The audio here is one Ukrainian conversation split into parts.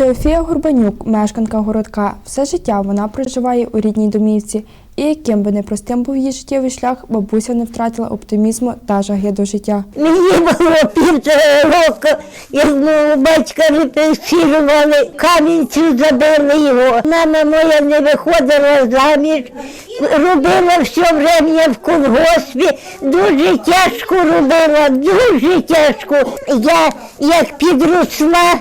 Теофія Горбанюк, мешканка городка, все життя вона проживає у рідній домівці. І яким би непростим був її життєвий шлях, бабуся не втратила оптимізму та жаги до життя. Мені було півтора року, як мого батька репресірували, камінцю забили його. Мама моя не виходила заміж, робила все время в колгоспі, дуже тяжко робила, дуже тяжко. Я як підросла,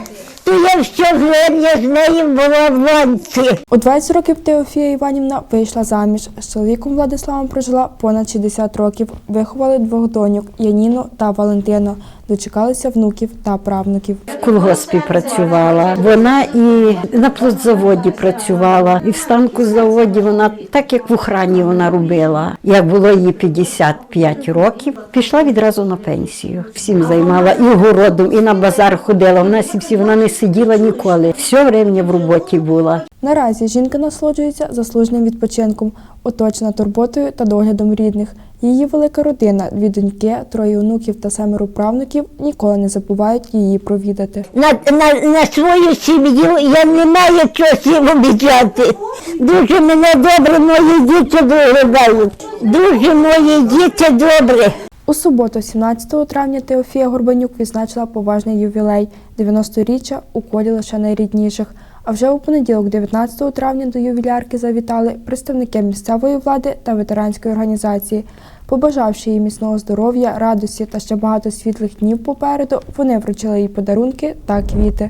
то я время з нею була в банці. У 20 років Теофія Іванівна вийшла заміж. З чоловіком Владиславом прожила понад 60 років. Виховали двох доньок Яніну та Валентину. Дочекалися внуків та правнуків. Колгоспі працювала. Вона і на плодзаводі працювала, і в станку заводі вона так як в охрані вона робила. Як було їй 55 років, пішла відразу на пенсію. Всім займала і городом, і на базар ходила. В нас і всі вона не сиділа ніколи. Все время в роботі була. Наразі жінка насолоджується заслуженим відпочинком, оточена турботою та доглядом рідних. Її велика родина, дві доньки, троє онуків та семеро правнуків ніколи не забувають її провідати. На, на, на свою сім'ю я не маю чогось їм обіцяти. Дуже мене добре мої діти доглядають. Дуже мої діти добре. У суботу, 17 травня, Теофія Горбанюк відзначила поважний ювілей 90-річчя у колі лише найрідніших. А вже у понеділок, 19 травня, до ювілярки завітали представники місцевої влади та ветеранської організації. Побажавши їй міцного здоров'я, радості та ще багато світлих днів попереду, вони вручили їй подарунки та квіти.